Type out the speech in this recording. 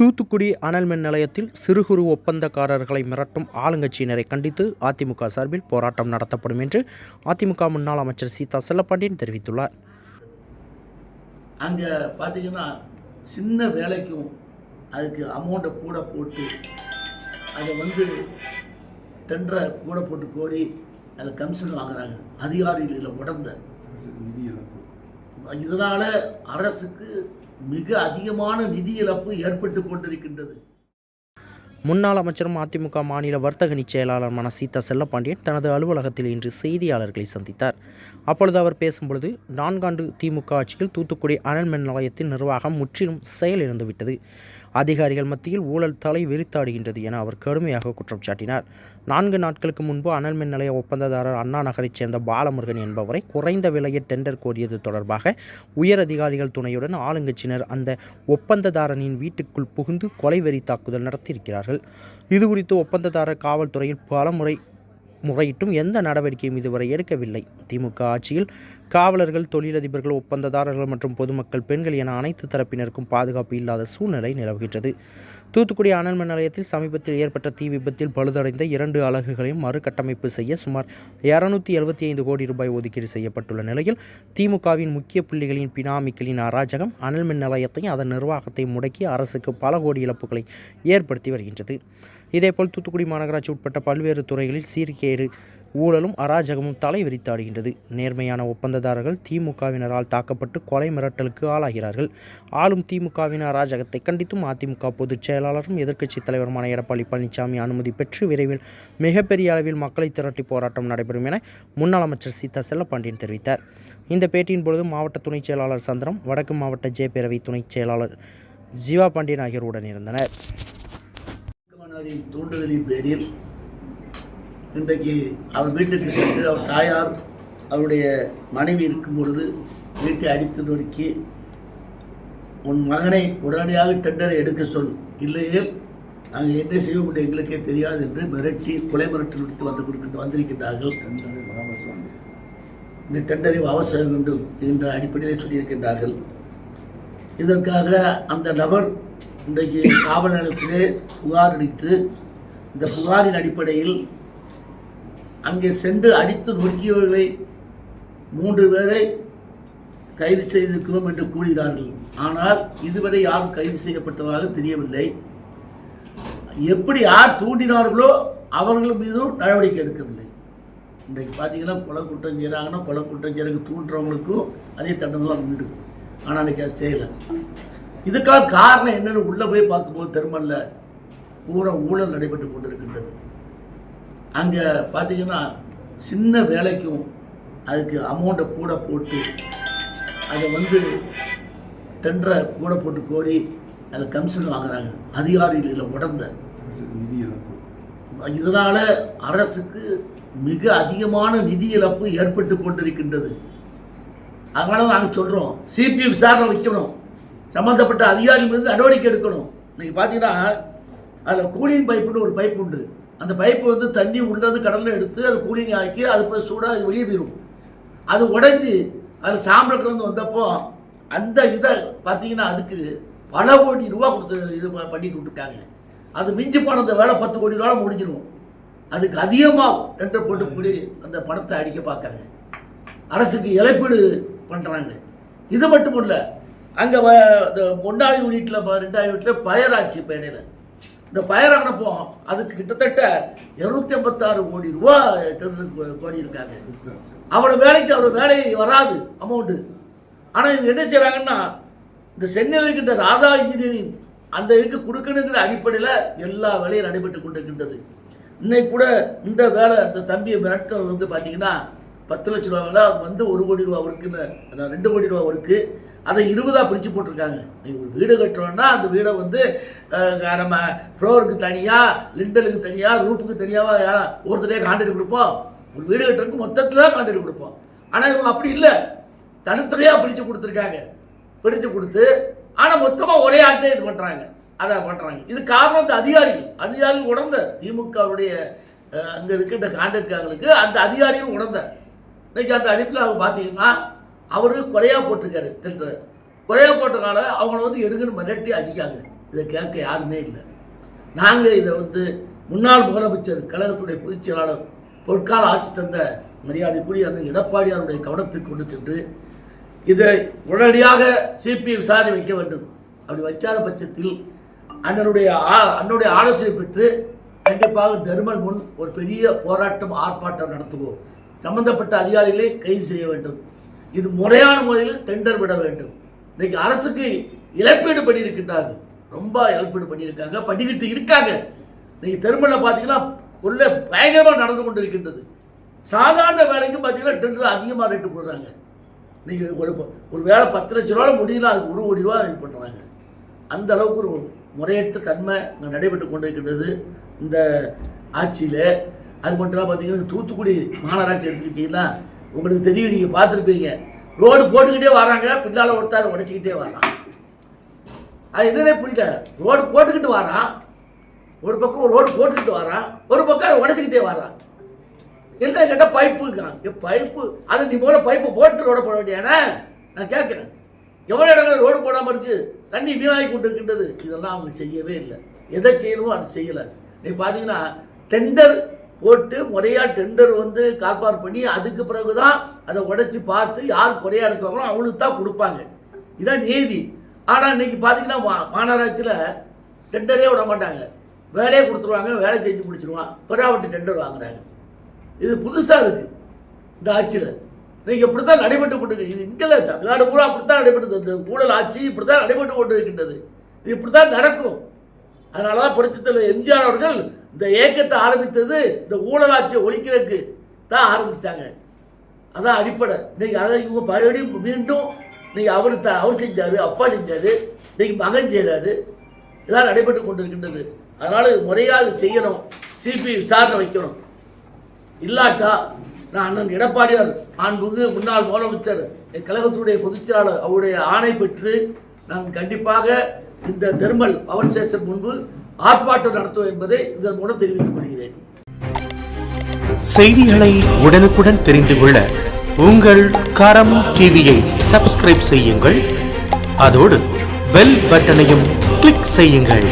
தூத்துக்குடி அனல் மின் நிலையத்தில் சிறு குறு ஒப்பந்தக்காரர்களை மிரட்டும் ஆளுங்கட்சியினரை கண்டித்து அதிமுக சார்பில் போராட்டம் நடத்தப்படும் என்று அதிமுக முன்னாள் அமைச்சர் சீதா செல்லப்பாண்டியன் தெரிவித்துள்ளார். அங்கே பார்த்தீங்கன்னா சின்ன வேலைக்கும் அதுக்கு அமௌண்ட்டை கூட போட்டு அதை வந்து டெண்டரை கூட போட்டு கோடி அதில் கமிஷன் வாங்குறாங்க. அதிகாரிகளில் உடந்த இதனால் அரசுக்கு மிக அதிகமான நிதி இழப்பு ஏற்பட்டு கொண்டிருக்கின்றது. முன்னாள் அமைச்சரும் அதிமுக மாநில வர்த்தக அணி செயலாளருமான சீதா செல்லப்பாண்டியன் தனது அலுவலகத்தில் இன்று செய்தியாளர்களை சந்தித்தார். அப்பொழுது அவர் பேசும்பொழுது நான்காண்டு திமுக ஆட்சியில் தூத்துக்குடி அனல் மின் நிலையத்தின் நிர்வாகம் முற்றிலும் செயலிழந்துவிட்டது. அதிகாரிகள் மத்தியில் ஊழல் தலை விரித்தாடுகின்றது என அவர் கடுமையாக குற்றம் சாட்டினார். நான்கு நாட்களுக்கு முன்பு அனல் மின் நிலைய ஒப்பந்ததாரர் அண்ணா நகரைச் சேர்ந்த பாலமுருகன் என்பவரை குறைந்த விலையில் டெண்டர் கோரியது தொடர்பாக உயர் அதிகாரிகள் துணையுடன் ஆளுங்கட்சியினர் அந்த ஒப்பந்ததாரனின் வீட்டுக்குள் புகுந்து கொலை வெறி தாக்குதல் நடத்தியிருக்கிறார்கள். இது குறித்து ஒப்பந்ததாரர் காவல்துறையில் பலமுறை முறையிட்டும் எந்த நடவடிக்கையும் இதுவரை எடுக்கவில்லை. திமுக ஆட்சியில் காவலர்கள் தொழிலதிபர்கள் ஒப்பந்ததாரர்கள் மற்றும் பொதுமக்கள் பெண்கள் என அனைத்து தரப்பினருக்கும் பாதுகாப்பு இல்லாத சூழ்நிலை நிலவுகின்றது. தூத்துக்குடி அனல் மின் நிலையத்தில் சமீபத்தில் ஏற்பட்ட தீ விபத்தில் பழுதடைந்த இரண்டு அலகுகளையும் மறுகட்டமைப்பு செய்ய சுமார் இருநூத்தி எழுபத்தி ஐந்து கோடி ரூபாய் ஒதுக்கீடு செய்யப்பட்டுள்ள நிலையில் திமுகவின் முக்கிய புள்ளிகளின் பினாமிக்களின் அராஜகம் அனல் மின் நிலையத்தையும் அதன் நிர்வாகத்தை முடக்கி அரசுக்கு பல கோடி இழப்புகளை ஏற்படுத்தி வருகின்றது. இதேபோல் தூத்துக்குடி மாநகராட்சி உட்பட்ட பல்வேறு துறைகளில் சீர்கேடு ஊழலும் அராஜகமும் தலை விரித்தாடுகின்றது நேர்மையான ஒப்பந்ததாரர்கள் திமுகவினரால் தாக்கப்பட்டு கொலை மிரட்டலுக்கு ஆளாகிறார்கள். ஆளும் திமுகவின் அராஜகத்தை கண்டித்தும் அதிமுக பொதுச் செயலாளரும் எதிர்க்கட்சித் தலைவருமான எடப்பாடி பழனிசாமி அனுமதி பெற்று விரைவில் மிகப்பெரிய அளவில் மக்களை திரட்டி போராட்டம் நடைபெறும் என முன்னாள் அமைச்சர் சீதா செல்லப்பாண்டியன் தெரிவித்தார். இந்த பேட்டியின் பொழுது மாவட்ட துணைச் செயலாளர் சந்திரம் வடக்கு மாவட்ட ஜே பேரவை துணைச் செயலாளர் ஜீவா பாண்டியன் ஆகியோர் உடன் இருந்தனர் தூண்டுதலின் பேரில் இன்றைக்கு அவர் வீட்டுக்கு சென்று அவர் தாயார் அவருடைய மனைவி இருக்கும் பொழுது வீட்டை அடித்து நொறுக்கி உன் மகனை உடனடியாக டெண்டரை எடுக்க சொல். இல்லையே நாங்கள் என்ன செய்ய முடியும் எங்களுக்கே தெரியாது என்று மிரட்டி கொலை மிரட்டல் விடுத்து வந்து கொடுக்கின்ற வந்திருக்கின்றார்கள். டெண்டரை வாபஸ் இந்த டெண்டரை அவசரம் வேண்டும் என்ற அடிப்படையில் சொல்லியிருக்கின்றார்கள். இதற்காக அந்த நபர் இன்றைக்கு காவல் நிலையத்திலே புகார் அளித்து இந்த புகாரின் அடிப்படையில் அங்கே சென்று அடித்து நொறுக்கியவர்களை மூன்று பேரை கைது செய்திருக்கிறோம் என்று கூறுகிறார்கள். ஆனால் இதுவரை யாரும் கைது செய்யப்பட்டதாக தெரியவில்லை. எப்படி யார் தூண்டினார்களோ அவர்கள் மீதும் நடவடிக்கை எடுக்கவில்லை. இன்றைக்கு பார்த்தீங்கன்னா கொலை குற்றம் செய்கிறாங்கன்னா கொலை குற்றம் செய்யறதுக்கு தூண்டுறவங்களுக்கும் அதே தண்டனை உண்டு. ஆனால் அன்றைக்கி அது செய்யலை. இதுக்காக காரணம் என்னென்னு உள்ளே போய் பார்க்கும்போது தெருமல்ல. பூரா ஊழல் நடைபெற்று கொண்டிருக்கின்றது. அங்கே பார்த்தீங்கன்னா சின்ன வேலைக்கும் அதுக்கு அமௌண்ட்டை கூட போட்டு அதை வந்து டெண்டரை கூட போட்டு கோடி அதில் கமிஷன் வாங்குறாங்க. அதிகாரிகளில் உடந்த நிதி இழப்பு. இதனால் அரசுக்கு மிக அதிகமான நிதி இழப்பு ஏற்பட்டு கொண்டிருக்கின்றது. அதனால நாங்கள் சொல்கிறோம் சிபி விசாரணை வைக்கணும். சம்மந்தப்பட்ட அதிகாரிகள் மீது நடவடிக்கை எடுக்கணும். இன்னைக்கு பார்த்தீங்கன்னா அதில் கூலிங் பைப்புன்னு ஒரு பைப் உண்டு. அந்த பைப்பு வந்து தண்ணி உள்ளது கடலில் எடுத்து அது கூலிங் ஆக்கி அது போய் சூடாக அது வெளியே போயிடும் அது உடைஞ்சி அது சாம்பல் கலந்து வந்தப்போ அந்த இதை பார்த்தீங்கன்னா அதுக்கு பல கோடி ரூபா கொடுத்து இது பண்ணி கொடுத்துருக்காங்க. அது மிஞ்சி போனது வேலை பத்து கோடி ரூபா முடிஞ்சிடும் அதுக்கு அதிகமாக டெண்டர் போட்டு கூடி அந்த பணத்தை அடிக்க பார்க்குறாங்க அரசுக்கு இழப்பீடு பண்ணுறாங்க இது மட்டும் இல்லை அங்கே ஒன்றாவது யூனிட்டில் ரெண்டாவது யூனிட்டில் பயராட்சி ஆச்சு இந்த ஃபயர் ஆனப்போ அதுக்கு கிட்டத்தட்ட இருநூத்தி ஐம்பத்தாறு கோடி ரூபா கோடி இருக்காங்க அவ்வளோ வேலைக்கு அவ்வளோ வேலை வராது அமௌண்ட்டு ஆனால் இவங்க என்ன செய்கிறாங்கன்னா இந்த சென்னையில் இருக்கின்ற ராதா இன்ஜினியரிங் அந்த இதுக்கு கொடுக்கணுங்கிற அடிப்படையில் எல்லா வேலையும் நடைபெற்று கொண்டிருக்கின்றது. இன்னைக்கு கூட இந்த வேலை இந்த தம்பியை மிரட்டல் வந்து பார்த்தீங்கன்னா பத்து லட்ச ரூபா வேலை வந்து ஒரு கோடி ரூபா ஒர்க்குன்னு அதான் ரெண்டு கோடி ரூபா ஒர்க்கு அதை இருபதாக பிரித்து போட்டிருக்காங்க. நீ ஒரு வீடு கட்டுறோன்னா அந்த வீடை வந்து நம்ம ஃப்ளோருக்கு தனியாக லிண்டலுக்கு தனியாக ரூப்புக்கு தனியாக யாரா ஒருத்தரையாக கான்ட்ராக்ட் கொடுப்போம். ஒரு வீடு கட்டுறதுக்கு மொத்தத்தில் தான் கான்ட்ராக்ட் கொடுப்போம். ஆனால் இவங்க அப்படி இல்லை. தனித்தனியாக பிரித்து கொடுத்துருக்காங்க. பிரித்து கொடுத்து ஆனால் மொத்தமாக ஒரே ஆட்டே இது பண்ணுறாங்க அதை பண்ணுறாங்க இது காரணம் இந்த அதிகாரிகள். அதிகாரிகள் உணர்ந்த திமுகவுடைய அங்கே இருக்கின்ற கான்ட்ராக்ட்காரங்களுக்கு அந்த அதிகாரிகள் உணர்ந்த இன்றைக்கி அந்த அடிப்பில் அவங்க பார்த்தீங்கன்னா அவர் குறையாக போட்டிருக்காரு திட்டத்தை. குறையாக போட்டனால அவங்கள வந்து எடுங்கன்னு மிரட்டி அடிக்காங்க. இதை கேட்க யாருமே இல்லை. நாங்கள் இதை வந்து முன்னாள் முதலமைச்சர் கழகத்துடைய பொதுச் செயலாளர் பொற்கால ஆட்சி தந்த மரியாதைக்குரிய அண்ணன் எடப்பாடியாருடைய கவனத்துக்கு கொண்டு சென்று இதை உடனடியாக சிபிஐ விசாரணை வைக்க வேண்டும். அப்படி வச்சாத பட்சத்தில் அண்ணனுடைய அண்ணனுடைய ஆலோசனை பெற்று கண்டிப்பாக தர்மல் முன் ஒரு பெரிய போராட்டம் ஆர்ப்பாட்டம் நடத்துவோம். சம்பந்தப்பட்ட அதிகாரிகளை கைது செய்ய வேண்டும். இது முறையான முறையில் டெண்டர் விட வேண்டும். இன்னைக்கு அரசுக்கு இழப்பீடு பண்ணியிருக்கின்றார்கள். ரொம்ப இழப்பீடு பண்ணியிருக்காங்க. பண்ணிக்கிட்டு இருக்காங்க. இன்னைக்கு தெருமலை பார்த்தீங்கன்னா உள்ள பயங்கரமாக நடந்து கொண்டு இருக்கின்றது சாதாரண வேலைக்கு பார்த்தீங்கன்னா டெண்டர் அதிகமாக ரேட்டு போடுறாங்க. இன்றைக்கி ஒரு ஒரு வேலை பத்து லட்ச ரூபாவில் முடியல அதுக்கு ஒரு கோடி ரூபா இது பண்ணுறாங்க அந்த அளவுக்கு ஒரு முறையற்ற தன்மை நடைபெற்று கொண்டிருக்கின்றது இந்த ஆட்சியில். அது மட்டும் பார்த்தீங்கன்னா தூத்துக்குடி மாநகராட்சி எடுத்துக்கிட்டீங்கன்னா உங்களுக்கு தெரியும் நீங்கள் பார்த்துருப்பீங்க. ரோடு போட்டுக்கிட்டே வராங்க பின்னால் ஒருத்தார் உடைச்சிக்கிட்டே வரான். அது என்னன்னே புரியல. ரோடு போட்டுக்கிட்டு வரான். ஒரு பக்கம் ரோடு போட்டுக்கிட்டு வரான். ஒரு பக்கம் அதை உடைச்சிக்கிட்டே வரான். என்ன கேட்டால் பைப்பு இருக்கான் என் பைப்பு. அது நீ போல பைப்பு போட்டு ரோட போட வேண்டியானே நான் கேட்குறேன். எவ்வளோ இடங்கள் ரோடு போடாமல் இருக்கு? தண்ணி வீணாகி கொண்டு இருக்கின்றது இதெல்லாம் அவங்க செய்யவே இல்லை. எதை செய்யணுமோ அதை செய்யலை. நீ பார்த்தீங்கன்னா டெண்டர் போட்டு முறையாக டெண்டர் வந்து கால்பார் பண்ணி அதுக்கு பிறகு தான் அதை உடச்சி பார்த்து யார் குறையா இருக்காங்களோ அவங்களுக்கு தான் கொடுப்பாங்க. இதான் நீதி. ஆனால் இன்னைக்கு பார்த்தீங்கன்னா மா மாநகராட்சியில் டெண்டரே விட மாட்டாங்க. வேலையை கொடுத்துருவாங்க வேலை செஞ்சு முடிச்சிருவான் பிறாவட்டு டெண்டர் வாங்குறாங்க. இது புதுசாக இருக்குது இந்த ஆட்சியில். நீங்கள் இப்படி தான் நடைபெற்று கொண்டு இது இங்கே தமிழ்நாடு பூரா அப்படி தான் நடைபெற்றது ஊழல் ஆட்சி இப்படி தான் நடைபெற்று கொண்டு இருக்கின்றது இது இப்படி தான் நடக்கும். அதனால தான் புரட்சித்தலைவர் எம்ஜிஆர் அவர்கள் இந்த இயக்கத்தை ஆரம்பித்தது இந்த ஊழலாட்சியை ஒழிக்கிறதுக்கு தான் ஆரம்பித்தாங்க அதான் அடிப்படை. இன்றைக்கி அதை இவங்க மறுபடியும் மீண்டும் இன்றைக்கி அவர் த அவர் செஞ்சார் அப்பா செஞ்சார் இன்றைக்கி மகன் செய்கிறாரு இதான் நடைபெற்று கொண்டிருக்கின்றது. அதனால் இது முறையாக செய்யணும். சிபி விசாரணை வைக்கணும். இல்லாட்டா நான் அண்ணன் எடப்பாடியார் மாண்புமிகு முன்னாள் முதலமைச்சர் என் கழகத்துடைய பொதுச்செயலாளர் அவருடைய ஆணை பெற்று நான் கண்டிப்பாக இந்த தெர்மல் பவர் ஸ்டேஷன் முன்பு ஆர்ப்பாட்டம் நடத்தும் என்பதை இதன் மூலம் தெரிவித்துக் கொள்கிறேன். செய்திகளை உடனுக்குடன் தெரிந்து கொள்ள உங்கள் கரம் டிவியை சப்ஸ்கிரைப் செய்யுங்கள். அதோடு பெல் பட்டனையும் கிளிக் செய்யுங்கள்.